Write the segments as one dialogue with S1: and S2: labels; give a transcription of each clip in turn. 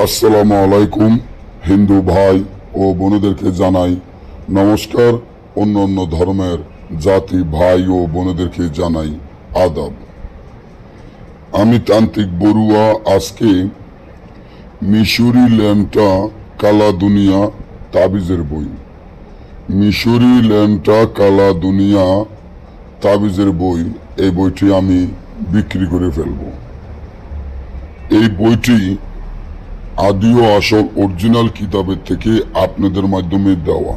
S1: আসসালামু আলাইকুম, হিন্দু ভাই ও বোনেদেরকে জানাই নমস্কার, অন্য অন্য ধর্মের জাতি ভাই ও বোনেদেরকে জানাই আদাব। আমি তান্ত্রিক বড়ুয়া, আজকে মিশরি ল্যাম্পটা কালা দুনিয়া তাবিজের বই। মিশরি ল্যাম্পটা কালা দুনিয়া তাবিজের বই, এই বইটি আমি বিক্রি করে ফেলব। এই বইটি আদি ও আসল অরিজিনাল কিতাবের থেকে আপনাদের মাধ্যমে দেওয়া।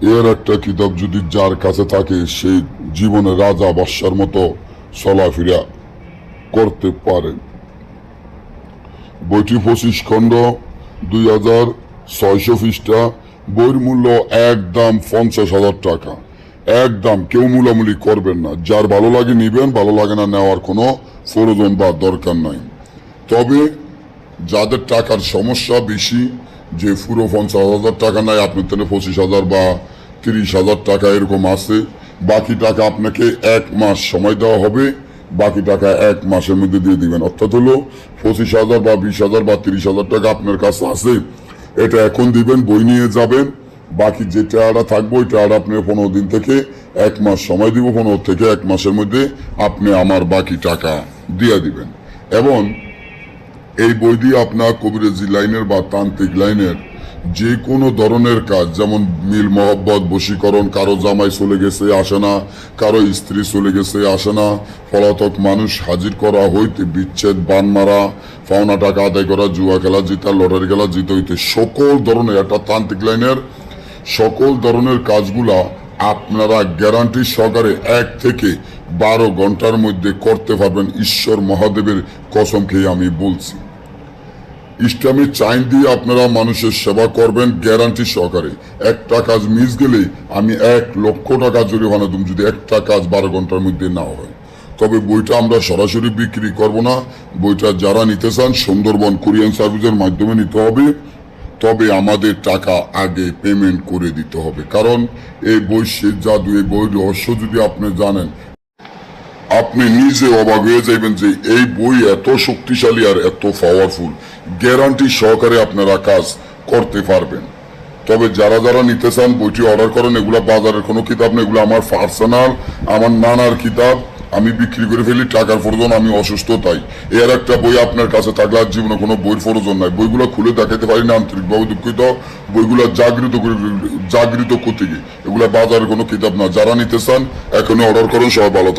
S1: এর একটা কিতাব যদি যার কাছে থাকে, সে জীবনে রাজা বাদশার মতো চলাফেরা করতে পারে। বইটি পঁচিশ খণ্ড, দুই হাজার ছয়শো পৃষ্ঠা, বইয়ের মূল্য একদম পঞ্চাশ হাজার টাকা। একদম কেউ মূলামূলি করবেন না। যার ভালো লাগে নিবেন, ভালো লাগে না নেওয়ার কোনো প্রয়োজন বা দরকার নাই। তবে যাদের টাকার সমস্যা বেশি, যে পুরো পঞ্চাশ হাজার টাকা নাই আপনার তাহলে পঁচিশ হাজার বা তিরিশ হাজার টাকা এরকম আছে। বাকি টাকা আপনাকে এক মাস সময় দেওয়া হবে, বাকি টাকা এক মাসের মধ্যে দিয়ে দিবেন। অর্থাৎ হলো পঁচিশ হাজার বা বিশ হাজার বা তিরিশ হাজার টাকা আপনার কাছে আছে। এটা এখন দিবেন, বই নিয়ে যাবেন। বাকি যে টাকাটা থাকবে, ওই টাকাটা আপনি পনেরো দিন থেকে এক মাস সময় দিব, পনেরো থেকে এক মাসের মধ্যে আপনি আমার বাকি টাকা দিয়ে দিবেন। এবং এই বই দিয়ে আপনার কবিরাজি লাইনের বা তান্ত্রিক লাইনের যে কোনো ধরনের কাজ, যেমন মিল, মহব্বত, বশীকরণ, কারও জামাই চলে গেছে, আসে না, কারও স্ত্রী চলে গেছে, আসে না, পলাতক মানুষ হাজির করা হইতে বিচ্ছেদ, বান মারা, পাওনা টাকা আদায় করা, জুয়া খেলা, জিতা, লটারি খেলা, জিতে হইতে সকল ধরনের একটা তান্ত্রিক লাইনের সকল ধরনের কাজগুলা আপনারা গ্যারান্টি সহকারে এক থেকে বারো ঘণ্টার মধ্যে করতে পারবেন। ঈশ্বর মহাদেবের কসম খেয়ে আমি বলছি। ইসলামী চাইন দিয়ে আপনারা মানুষের সেবা করবেন গ্যারান্টি সহকারে। একটা কাজ মিস গেলে আমি এক লক্ষ টাকা জরিমানা দেব যদি একটা কাজ বারো ঘণ্টার মধ্যে না হয়। তবে বইটা আমরা সরাসরি বিক্রি করব না। বইটা যারা নিতে চান, সুন্দরবন কোরিয়ান সার্ভিসের মাধ্যমে নিতে হবে। তবে আমাদের টাকা আগে পেমেন্ট করে দিতে হবে। কারণ এই বই সে জাদু, এই বই রহস্য যদি আপনি জানেন আপনি নিজে অবাক হয়ে যাবেন যে এই বই এত শক্তিশালী আর এত পাওয়ারফুল গ্যারান্টি সহকারে আপনারা কাজ করতে পারবেন। তবে যারা যারা নিতে চান, বইটি অর্ডার করেন, এগুলা বাজারের কোনো কিতাব না, এগুলো আমার পার্সোনাল আমার নানার কিতাব। আমি বিক্রি করে ফেলি, টাকার প্রয়োজন, আমি অসুস্থ তাই। এর একটা বই আপনার কাছে থাকলে আর জীবনে কোনো বইয়ের প্রয়োজন নাই। বইগুলো খুলে দেখাতে পারি না, আন্তরিকভাবে দুঃখিত। বইগুলো জাগৃত জাগৃত করতে গিয়ে। এগুলো বাজারের কোনো কিতাব না। যারা নিতে চান, এখনই অর্ডার করুন, সবাই ভালো